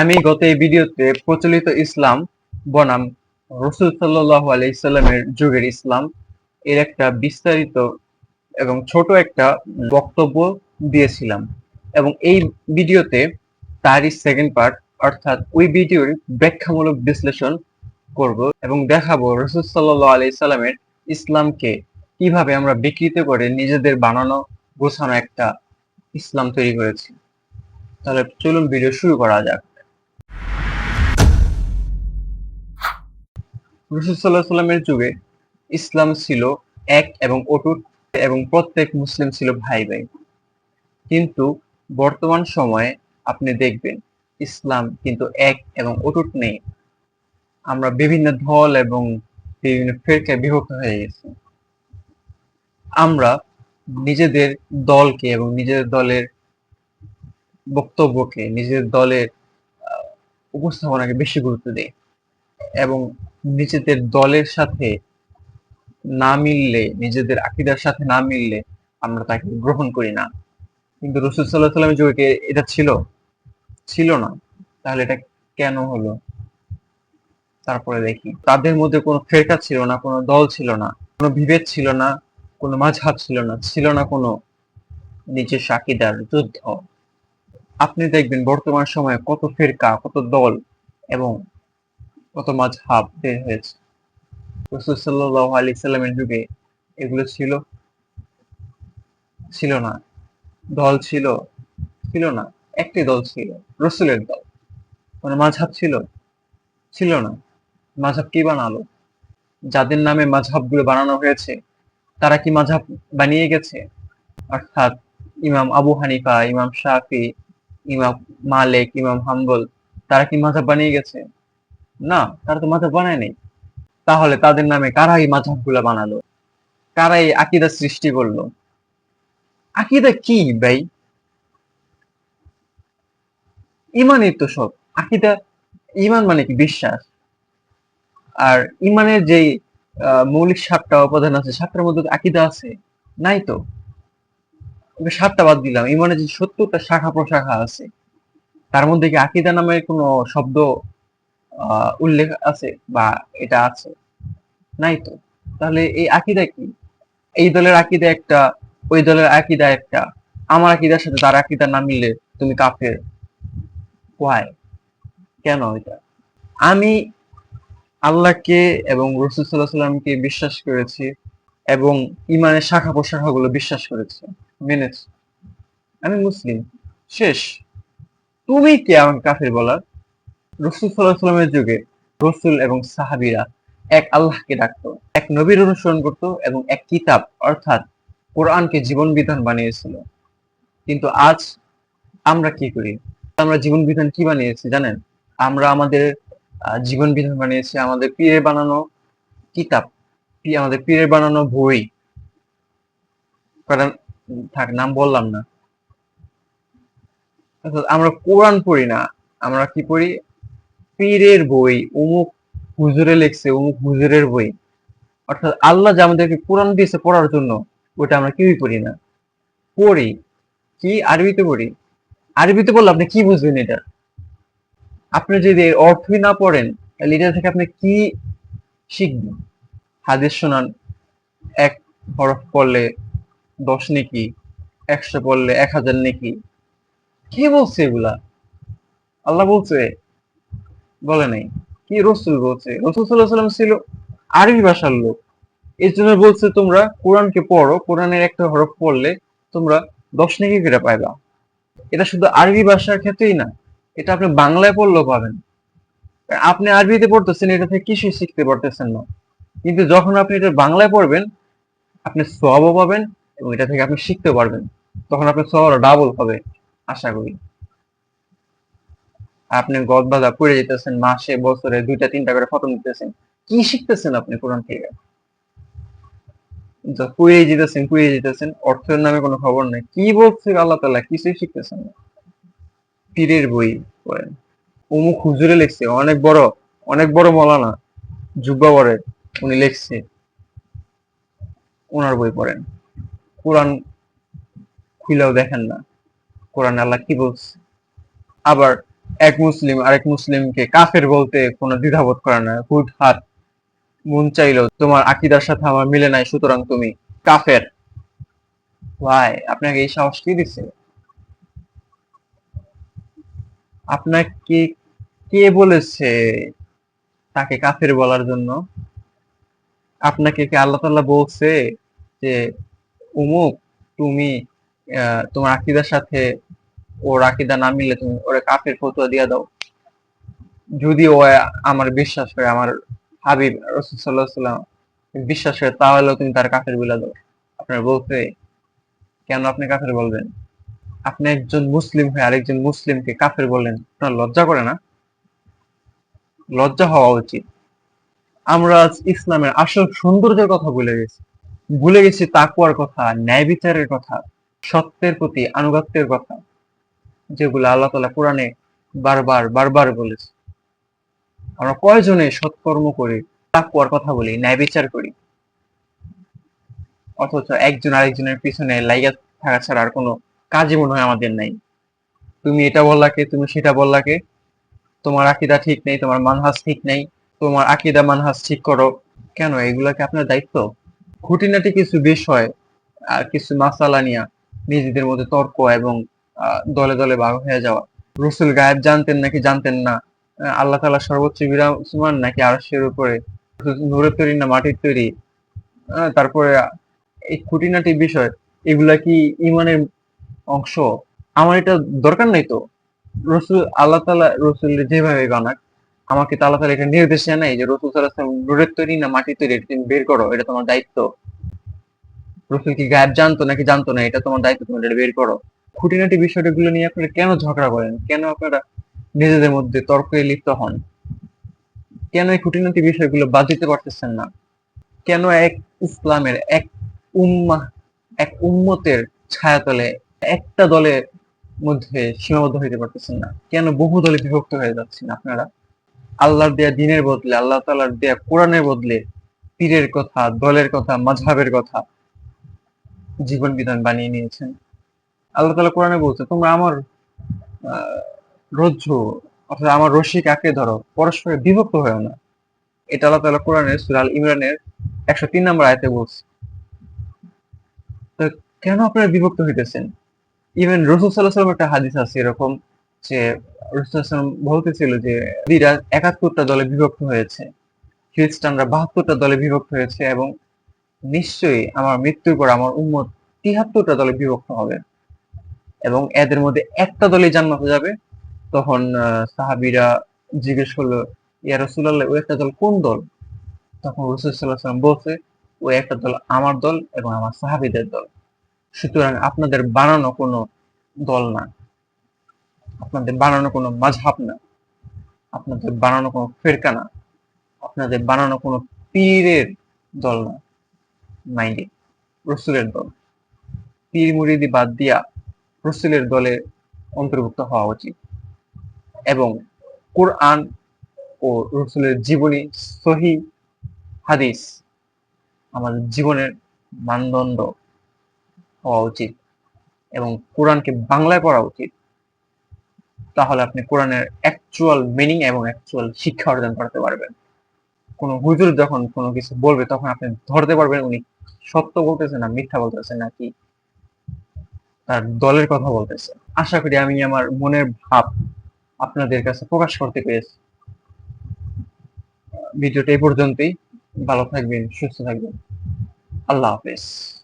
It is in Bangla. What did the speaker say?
আমি গত এই ভিডিওতে প্রচলিত ইসলাম বনাম রসুল সাল্লাহ আলাইসাল্লামের যুগের ইসলাম এর একটা বিস্তারিত এবং ছোট একটা বক্তব্য দিয়েছিলাম। এবং এই ভিডিওতে তারই সেকেন্ড পার্ট অর্থাৎ ওই ভিডিওর ব্যাখ্যামূলক বিশ্লেষণ করব এবং দেখাবো রসুল সাল্লাহ আলাইসাল্লামের ইসলামকে কীভাবে আমরা বিকৃত করে নিজেদের বানানো, গোছানো একটা ইসলাম তৈরি করেছি। তাহলে চলুন ভিডিও শুরু করা যাক। রসুল সাল্লামের যুগে ইসলাম ছিল এক এবং অটুট এবং প্রত্যেক মুসলিম ছিল ভাই ভাই কিন্তু বর্তমান সময়ে আপনি দেখবেন ইসলাম কিন্তু এক এবং অটুট নেই। আমরা বিভিন্ন দল এবং বিভিন্ন ফেরকায় বিভক্ত হয়ে গেছি। আমরা নিজেদের দলকে এবং নিজেদের দলের বক্তব্যকে, নিজেদের দলের উপস্থাপনাকে বেশি গুরুত্ব দেই এবং নিজেদের দলের সাথে না মিললে, নিজেদের আকিদার সাথে না মিললে আমরা তাকে গ্রহণ করি না। কিন্তু রসুল সাল্লাহ সাল্লামের যুগে এটা ছিল? ছিল না। তাহলে এটা কেন হলো? তারপরে দেখি। তাদের মধ্যে কোনো ফেরকা ছিল না, কোনো দল ছিল না, কোনো বিভেদ ছিল না, কোনো মাঝহাব ছিল না ছিল না কোনো নিজের সাকিদার যুদ্ধ। আপনি দেখবেন বর্তমান সময়ে কত ফেরকা, কত দল এবং কত মাঝহাব বের হয়েছে। রসুল সাল্লাহ আলি সাল্লামের যুগে এগুলো ছিল ছিল না। দল ছিল ছিল না। একটি দল ছিল, রসুলের দল। মানে মাঝহাব ছিল ছিল না। মাঝহাব কি বানালো? যাদের নামে মাঝহাবগুলো বানানো হয়েছে, তারা কি মাঝহাব বানিয়ে গেছে? অর্থাৎ ইমাম আবু হানিফা, ইমাম শাফি ইমাম মালিক, ইমাম হাম্বল, তারা কি মাঝহাব বানিয়ে গেছে? না, তারা তো মাঝহাব বানায় নেই। তাহলে তাদের নামে কারা এই মাঝহাবগুলা বানালো? কারা এই আকিদা সৃষ্টি করল? আকিদা কি ভাই? ইমানই তো সব। আকিদা, ইমান মানে কি? বিশ্বাস। আর ইমানের যে মৌলিক সাতটা উপাদান আছে, সাতটার মধ্যে আকিদা আছে। নাই তো? ওকে সাতটা বাদ দিলাম। ইমানের যে সত্তরটা শাখা প্রশাখা আছে, তার মধ্যে কি আকিদা নামের কোনো শব্দ উল্লেখ আছে বা এটা আছে? নাই তো। তাহলে এই আকিদা কি? এই দলের আকিদা একটা, ওই দলের আকিদা একটা। আমার আকিদার সাথে তার আকিদা না মিলে তুমি কাফের। ওয়াই কেন এটা? আমি আল্লাহকে এবং রসুল সাল্লাহ সাল্লামকে বিশ্বাস করেছি এবং ইমানের শাখা প্রশাখাগুলো বিশ্বাস করেছি। মেনেছি আমি মুসলিম। শেষ। তুমি কে আমাকে কাফের বলার? রসুল সাল্লাহ সাল্লামের যুগে রসুল এবং সাহাবিরা এক আল্লাহকে ডাকতো, এক নবীর অনুসরণ করত এবং এক কিতাব, অর্থাৎ কোরআনকে জীবন বিধান বানিয়েছিল। কিন্তু আজ আমরা কি করি? আমরা জীবন বিধান কি বানিয়েছি জানেন? আমরা আমাদের জীবন বিধান বানিয়েছি আমাদের পীরের বানানো কিতাব আমাদের পীরের বানানো বই। কারণ থাক, নাম বললাম না। আমরা কোরআন পড়ি না, আমরা কি পড়ি? পীরের বই অমুক হুজুরে লিখছে অমুক হুজুরের বই। অর্থাৎ আল্লাহ যে আমাদেরকে কোরআন দিয়েছে পড়ার জন্য ওটা আমরা কেউই পড়ি না। পড়ি। কি? আরবিতে পড়ি। আরবিতে বললে আপনি কি বুঝবেন এটা? আপনি যদি এর অর্থই না পড়েন, তাহলে এটা থেকে আপনি কি শিখবেন? হাদিস শোনান, এক হরফ পড়লে দশ নেকি, একশো পড়লে এক হাজার নেকি। কে বলছে এগুলা? আল্লাহ বলছে, বলে নাই। কি রসুল বলছে? রসুল সাল্লাহ সাল্লাম ছিল আরবি ভাষার লোক। এর জন্য বলছে, তোমরা কোরআনকে পড়ো, কোরআনের একটা হরফ পড়লে তোমরা দশ নেকি করে পাইবা। এটা শুধু আরবি ভাষার ক্ষেত্রেই না, এটা আপনি বাংলায় পড়লেও পাবেন। আপনি আরবিতে পড়তেছেন, এটা থেকে কিছুই শিখতে পারতেছেন না। কিন্তু যখন আপনি এটা বাংলায় পড়বেন, আপনি সবও পাবেন এবং এটা থেকে আপনি শিখতে পারবেন। তখন আপনার সব ডাবল হবে, আশা করি। আপনি গদ বাধা পড়ে যেতেছেন, মাসে, বছরে দুইটা, তিনটা করে খতম দিতেছেন কি শিখতেছেন আপনি কোরআন থেকে? যা পুড়িয়ে যেতেছেন পুড়িয়ে অর্থের নামে কোনো খবর নেই। কি বলছে আল্লাহ তাআলা? কিছুই শিখতেছেন না। পীরের বই পড়েন। অমুক হুজুরে লিখছে, অনেক বড় অনেক বড় মলানা জুব্বা উনি লিখছে। ওনার বই পড়েন। কোরআন খুলেও দেখেন না। কোরআন আল্লাহ কি বলছে? আবার এক মুসলিম, আরেক মুসলিমকে কাফের বলতে কোনো দ্বিধাবোধ করে না। হুট হাট মন চাইলো তোমার আকিদার সাথে আমার মিলে নাই, সুতরাং তুমি কাফের। ভাই, আপনাকে এই সাহস কি দিচ্ছে আপনাকে কে বলেছে তাকে কাফের বলার জন্য? আপনাকে কি আল্লাহ তাআলা বলছে যে উমুক, তুমি তোমার আকিদার সাথে ওর আকিদা না মিললে তুমি ওরা কাফের ফতোয়া দিয়ে দাও। যদি ও আমার বিশ্বাস করে, আমার হাবিব রসুল সাল্লাহ সাল্লাম বিশ্বাস করে, তাহলেও তুমি তার কাফের বলে দাও। আপনার বলতে কেন আপনি কাফের বলবেন? আপনি একজন মুসলিম হয়ে আরেকজন মুসলিমকে কাফের বললেন, আপনার লজ্জা করে না? লজ্জা হওয়া উচিত। আমরা ইসলামের আসল সৌন্দর্যের কথা ভুলে গেছি। ভুলে গেছি তাকুয়ার কথা, ন্যায় বিচারের কথা, সত্যের প্রতি আনুগত্যের কথা, যেগুলো আল্লাহ তালা কোরআনে বারবার বারবার বলেছে। আমরা কয়জনে সৎকর্ম করি তাকুয়ার কথা বলি, ন্যায় বিচার করি? অথচ একজন আরেকজনের পিছনে লাইগা থাকা ছাড়া আর কোনো কাজই মনে হয় আমাদের নাই। তুমি এটা বললাকে তুমি সেটা বললাকে তোমার আকিদা ঠিক নেই, তোমার মানহাজ ঠিক নেই, তোমার আকিদা মানহাজ ঠিক করো। কেন এগুলাকে আপনার দায়িত্ব? খুঁটিনাটি কিছু বিষয় আর কিছু মাসালা নিয়ে নিজেদের মধ্যে তর্ক এবং দলে দলে ভাগ হয়ে যাওয়া। রসুল গায়েব জানতেন নাকি জানতেন না? আল্লাহ তালা সর্বোচ্চ বিরাজমান নাকি আরশের উপরে? নূরের তৈরি না মাটির তৈরি? তারপরে এই খুঁটিনাটি বিষয়, এগুলা কি ইমানের অংশ? আমার এটা দরকার নাই তো। রসুল, আল্লাহ তালা রসুল যেভাবে বানাক আমাকে তো আল্লাহ তালা এটা নির্দেশ দেয় নাই যে, রসুল সাল্লাহ নূরের তৈরি না মাটির তৈরি তুমি বের করো, এটা তোমার দায়িত্ব। রসুল কি গায়েব জানতো নাকি জানতো না, এটা তোমার দায়িত্ব, তুমি এটা বের করো। খুঁটিনাটি বিষয়গুলো নিয়ে আপনারা কেন ঝগড়া করেন? কেন আপনারা নিজেদের মধ্যে তর্কে লিপ্ত হন? কেন এই খুঁটিনাটি বিষয়গুলো বাদ দিতে পারতেছেন না? কেন এক ইসলামের এক উম্মাহ, এক উম্মতের ছায়াতলে একটা দলের মধ্যে সীমাবদ্ধ হইতে পারতেছেন না? কেন বহু দলে বিভক্ত হয়ে যাচ্ছেন আপনারা? আল্লাহর দেয়া দিনের বদলে, আল্লাহ তাআলার দেয়া কোরআনের বদলে পীরের কথা, দলের কথা মাঝহাবের কথা জীবন বিধান বানিয়ে নিয়েছেন। আল্লাহ তালা কোরআনে বলছে, তোমরা আমার রজ্জু, অর্থাৎ আমার রশি কাকে ধরো, পরস্পরে বিভক্ত হয়েও না। এটা আল্লাহ তাআলা কোরআনের সূরা আল ইমরানের একশো তিন নম্বর আয়তে বলছে। তো কেন আপনারা বিভক্ত হইতেছেন? ইভেন রসুল সাল্লাহ সাল্লাম একটা হাদিস আছে এরকম যে রসুল সাল্লাম বলতেছিল যে একাত্তরটা দলে বিভক্ত হয়েছে। খ্রিস্টানরা বাহাত্তরটা দলে বিভক্ত হয়েছে এবং নিশ্চয়ই আমার মৃত্যুর পর আমার উম্মত তিহাত্তরটা দলে বিভক্ত হবে। এবং এদের মধ্যে একটা দলে জান্নাতে যাবে। তখন সাহাবীরা জিজ্ঞেস করল, ইয়া রাসূলুল্লাহ ওই একটা দল কোন দল? তখন রসুল সাল্লাহ সাল্লাম বলছে ওই একটা দল আমার দল এবং আমার সাহাবীদের দল। সুতরাং আপনাদের বানানো কোনো দল না। আপনাদের বানানো কোনো মাঝহাব না। আপনাদের বানানো কোনো ফেরকা না। আপনাদের বানানো কোনো পীরের দল না। মাইন্ডে, রসুলের দল। পীর মুরিদি বাদ দিয়া রসুলের দলে অন্তর্ভুক্ত হওয়া উচিত। এবং কোরআন ও রসুলের জীবনী সহি হাদিস আমাদের জীবনের মানদণ্ড হওয়া উচিত এবং কোরআনকে বাংলায় পড়া উচিত। তাহলে আপনি কোরআনের অ্যাকচুয়াল মিনিং এবং অ্যাকচুয়াল শিক্ষা অর্জন করতে পারবেন। কোনো হুজুর যখন কোনো কিছু বলবে, তখন আপনি ধরতে পারবেন উনি সত্য বলতেছে না, মিথ্যা বলতেছে নাকি তার দলের কথা বলতেছে। আশা করি আমি আমার মনের ভাব আপনাদের কাছে প্রকাশ করতে পেরেছি। ভিডিওটা এই পর্যন্তই। ভালো থাকবেন, সুস্থ থাকবেন। আল্লাহ হাফেজ।